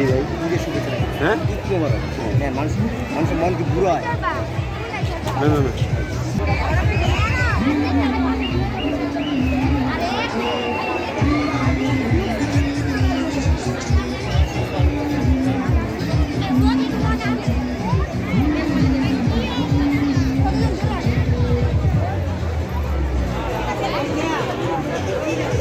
জি ভাই হ্যাঁ? ঈদ মোবারক হ্যাঁ মানুষ মানুষের মন কি বুড়ো হয়? না না না। লাইভ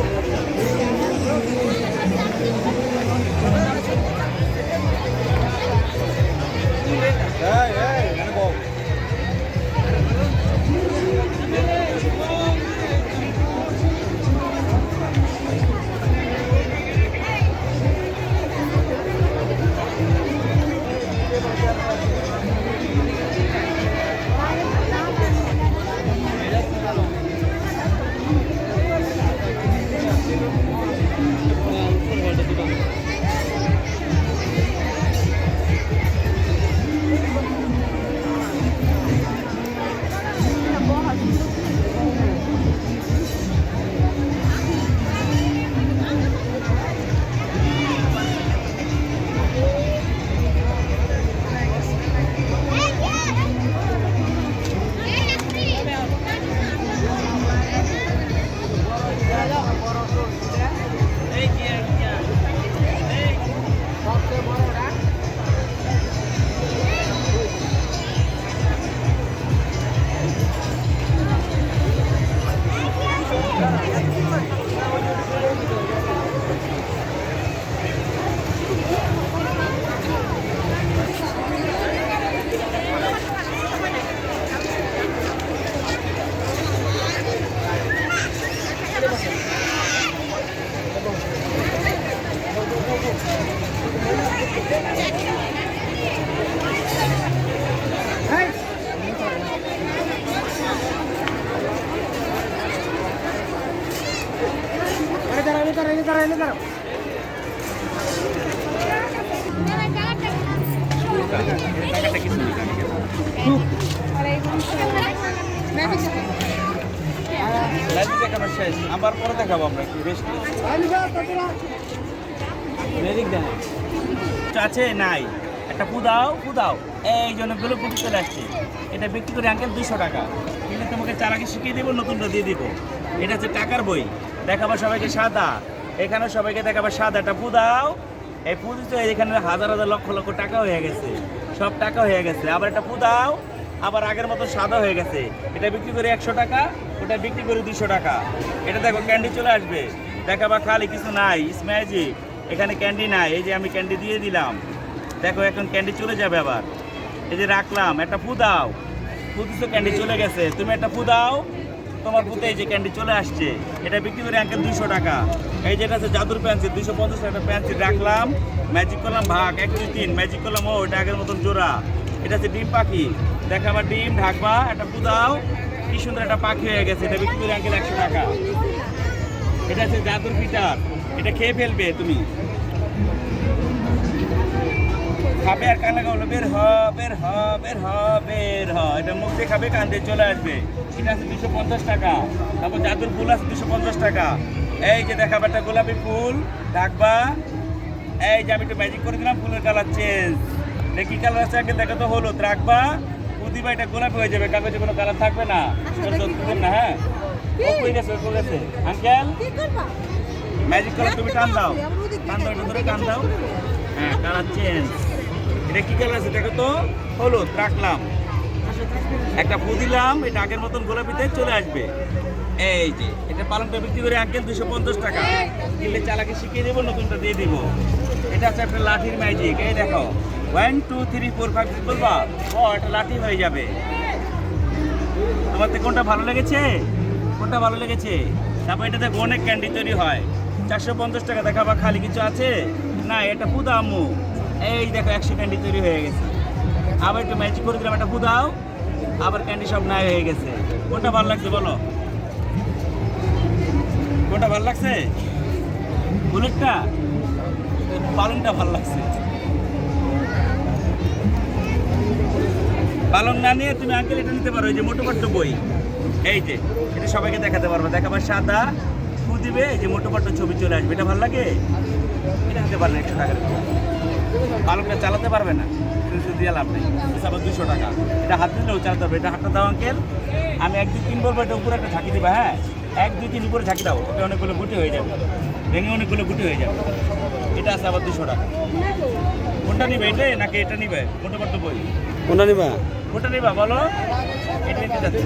আবার পরে দেখাবো আমরা একটু রেস্ট মেদিক দেন আছে নাই। একটা পুদাও পুদাও এই জন্যগুলো পুটি চলে আসছে। এটা বিক্রি করে আঙ্কেল দুশো টাকা। কিন্তু তোমাকে চার আগে শিখিয়ে দেবো, নতুনটা দিয়ে দিব। এটা হচ্ছে টাকার বই। দেখাবো সবাইকে সাদা। এখানে সবাইকে দেখাবো সাদা একটা পুদাও এই পুদি তো এখানে হাজার হাজার লক্ষ লক্ষ টাকা হয়ে গেছে। সব টাকা হয়ে গেছে। আবার একটা পুদাও আবার আগের মতো সাদা হয়ে গেছে। এটা বিক্রি করে একশো টাকা, ওটা বিক্রি করে দুশো টাকা। এটা দেখো, ক্যান্ডি চলে আসবে। দেখাবা খালি কিছু নাই ইস ম্যাজিক। এখানে ক্যান্ডি নাই, এই যে আমি ক্যান্ডি দিয়ে দিলাম। দেখো, এখন ক্যান্ডি চলে যাবে আবার। এই যে রাখলাম, একটা ফু দাও। ফুদিছো ক্যান্ডি চলে গেছে। তুমি একটা ফু দাও। তোমার ফুতে এই যে ক্যান্ডি চলে আসছে। এটা বিক্রি করে আঙ্কেল দুশো টাকা। এই যেটা আছে জাদুর পেন্সিল দুশো পঞ্চাশ টাকা পেন্সিল রাখলাম। ম্যাজিক করলাম ভাগ, এক, দুই, তিন। ম্যাজিক করলাম, ও, এটা আগের মতন জোড়া। এটা হচ্ছে ডিম পাখি। দেখাবার ডিম, ঢাকবা, একটা ফুদাও কি সুন্দর একটা পাখি হয়ে গেছে। এটা বিক্রি করে আঙ্কেল একশো টাকা। এটা হচ্ছে জাদুর ফিটার এটা খেয়ে ফেলবে তুমি। খাবে আর কানে গাবলো বের হ বের হ বের হ বের হ। এটা মুখ দিয়ে খাবে কান দিয়ে চলে আসবে। এটা আছে দুশো পঞ্চাশ টাকা। তারপর জাদুর ফুল আছে দুশো পঞ্চাশ টাকা। এই যে দেখাবে একটা গোলাপি ফুল ডাকবা এই যে আমি একটু ম্যাজিক করে দিলাম ফুলের কালার চেঞ্জ দেখি কালার আছে? আগে দেখা তো হলুদ। রাখবা। প্রতিবার এটা গোলাপি হয়ে যাবে কাগজে কোনো কালার থাকবে না। না হ্যাঁ। আঙ্কেল? ম্যাজিক তুমি টান দাও। টান দাও ধরে টান দাও। হ্যাঁ কালার চেঞ্জ এটা কি কালার আছে? দেখো তো হলুদ রাখলাম। একটা ফু দিলাম এটা আগের মতন গোলাপিতে চলে আসবে। এই যে এটা পালনটা বিক্রি করে আঙ্কেল দুশো পঞ্চাশ টাকা। কিনলে চালাকে শিখিয়ে দেবো নতুনটা দিয়ে দিব। এটা হচ্ছে একটা লাঠির ম্যাজিক এই দেখো। One two three four five বলবা? ও একটা লাঠি হয়ে যাবে। তোমার কোনটা ভালো লেগেছে? কোনটা ভালো লেগেছে? তারপর এটা দেখো অনেক ক্যান্ডি তৈরি হয়। চারশো পঞ্চাশ টাকা দেখাবা, খালি কিছু আছে? না, এটা পুদা আম্মু। এই দেখো, একশো ক্যান্ডি তৈরি হয়ে গেছে। আবার একটু ম্যাজিক করে দিলাম, একটা পুদাও আবার ক্যান্ডি সব নাই হয়ে গেছে। কোনটা ভালো লাগছে বলো? কোনটা ভালো লাগছে? বুলেটটা? পালনটা ভালো লাগছে। পালন না নিয়ে তুমি আঙ্কেল এটা নিতে পারো, এই যে মোটো পাট্ট বই। এই যে, এটা সবাইকে দেখাতে পারব। দেখাবার সাদা ফু দিবে যে মোটো পাট্ট ছবি চলে আসবে। এটা ভালো লাগে? এটা নিতে পারেন একশো টাকার বালকটা চালাতে পারবে না? দুশো দিয়ে লাভ নেই। এটা আবার দুশো টাকা। এটা হাত দিলেও চালাতে হবে। এটা হাতটা দাও, আঙ্কেল। আমি এক, দুই, তিন বলব, এটা উপরে একটা ঝাঁকি দিবা হ্যাঁ? এক, দুই, তিন উপরে ঝাঁকি দাও। এটা অনেকগুলো গুটি হয়ে যাবে। ভেঙে অনেকগুলো গুটি হয়ে যাবে। এটা আছে আবার দুশো টাকা। কোনটা নিবে? এটাই নাকি এটা নিবে? করতে বই। কোনটা নিবা? কোনটা নিবা বলো। এটা নিতে যাচ্ছি।